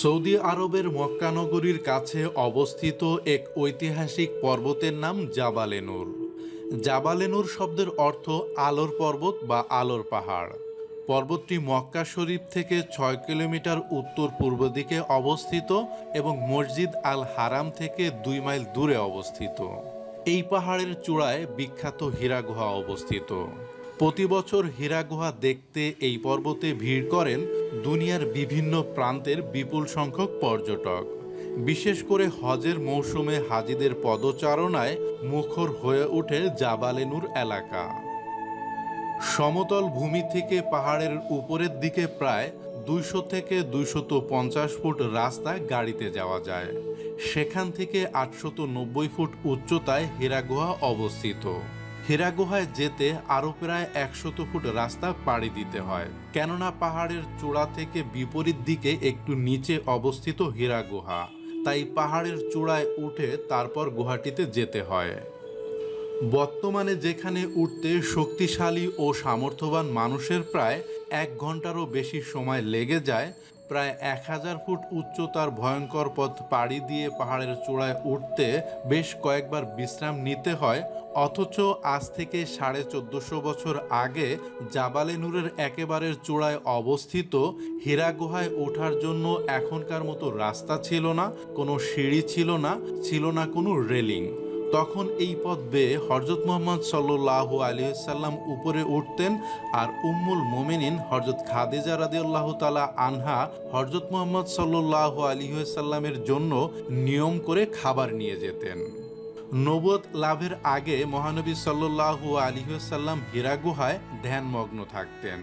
Saudi আরবের মক্কানগরীর কাছে অবস্থিত এক ঐতিহাসিক পর্বতের নাম জাবালেনুর। জাবালেনুর শব্দের অর্থ আলোর পর্বত বা আলোর পাহাড়। পর্বতটি মক্কা শরীফ থেকে ছয় কিলোমিটার উত্তর পূর্ব দিকে অবস্থিত এবং মসজিদ আল হারাম থেকে দুই মাইল দূরে অবস্থিত। এই পাহাড়ের চূড়ায় বিখ্যাত হীরা গুহা অবস্থিত। প্রতি বছর হীরা গুহা দেখতে এই পর্বতে ভিড় করেন দুনিয়ার বিভিন্ন প্রান্তের বিপুল সংখ্যক পর্যটক। বিশেষ করে হজের মৌসুমে হাজিদের পদচারণায় মুখর হয়ে ওঠে জাবালেনুর এলাকা। সমতল ভূমি থেকে পাহাড়ের উপরের দিকে প্রায় দুইশো থেকে দুইশত পঞ্চাশ ফুট রাস্তা গাড়িতে যাওয়া যায়। সেখান থেকে আটশত নব্বই ফুট উচ্চতায় হীরাগুহা অবস্থিত। হীরাগুহায় যেতে আরও প্রায় একশত ফুট রাস্তা পাড়ি দিতে হয়। কেননা পাহাড়ের চূড়া থেকে বিপরীত দিকে একটু নিচে অবস্থিত হেরা গুহা। তাই পাহাড়ের চূড়ায় উঠে তারপর গুহাটিতে যেতে হয়। বর্তমানে যেখানে উঠতে শক্তিশালী ও সামর্থ্যবান মানুষের প্রায় এক ঘন্টারও বেশি সময় লেগে যায়, প্রায় এক হাজার ফুট উচ্চতার ভয়ঙ্কর পথ পাড়ি দিয়ে পাহাড়ের চূড়ায় উঠতে বেশ কয়েকবার বিশ্রাম নিতে হয় অথচ আজ থেকে সাড়ে চোদ্দশো বছর আগে জাবালে নূরের একেবারের চূড়ায় অবস্থিত হীরা গুহায় ওঠার জন্য এখনকার মতো রাস্তা ছিল না, কোনো সিঁড়ি ছিল না ছিল না কোনো রেলিং। তখন এই পথ বেয়ে হরজত মোহাম্মদ সাল্লাহ আলিয়াল্লাম উপরে উঠতেন আর উম্মুল মোমেনিন হরজত খাদিজা রাদিউল্লাহ তালা আনহা হরজত মোহাম্মদ সাল্লাহ আলিহাল্লামের জন্য নিয়ম করে খাবার নিয়ে যেতেন। নবদ লাভের আগে মহানবী সাল্লাহু আলিহাল্লাম হীরা গুহায় ধ্যানমগ্ন থাকতেন।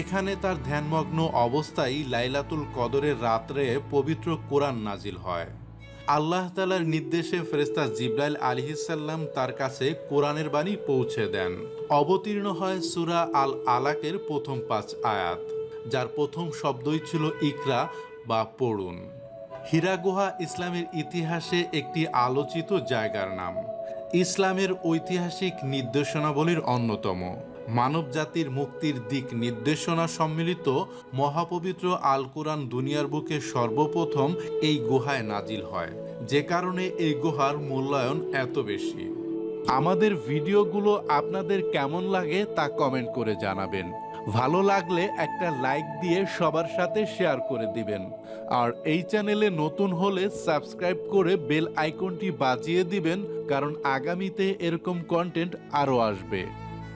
এখানে তার ধ্যানমগ্ন অবস্থায় লাইলাতুল কদরের রাত্রে পবিত্র কোরআন নাজিল হয়। আল্লাহ তালার নির্দেশে ফেরেস্তা জিব্রাইল আলিহিসাল্লাম তার কাছে কোরআনের বাণী পৌঁছে দেন। অবতীর্ণ হয় সুরা আল আলাকের প্রথম পাঁচ আয়াত, যার প্রথম শব্দই ছিল ইকরা বা পড়ুন। হীরা গুহা ইসলামের ইতিহাসে একটি আলোচিত জায়গার নাম। ইসলামের ঐতিহাসিক নির্দেশনাবলীর অন্যতম। মানব জাতির মুক্তির দিক নির্দেশনা সম্মিলিত মহাপবিত্র আল কোরআন দুনিয়ার বুকে সর্বপ্রথম এই গুহায় নাজিল হয়, যে কারণে এই গুহার মূল্যায়ন এত বেশি। আমাদের ভিডিওগুলো আপনাদের কেমন লাগে তা কমেন্ট করে জানাবেন। ভালো লাগলে একটা লাইক দিয়ে সবার সাথে শেয়ার করে দিবেন। আর এই চ্যানেলে নতুন হলে সাবস্ক্রাইব করে বেল আইকনটি বাজিয়ে দিবেন, কারণ আগামীতে এরকম কন্টেন্ট আরও আসবে।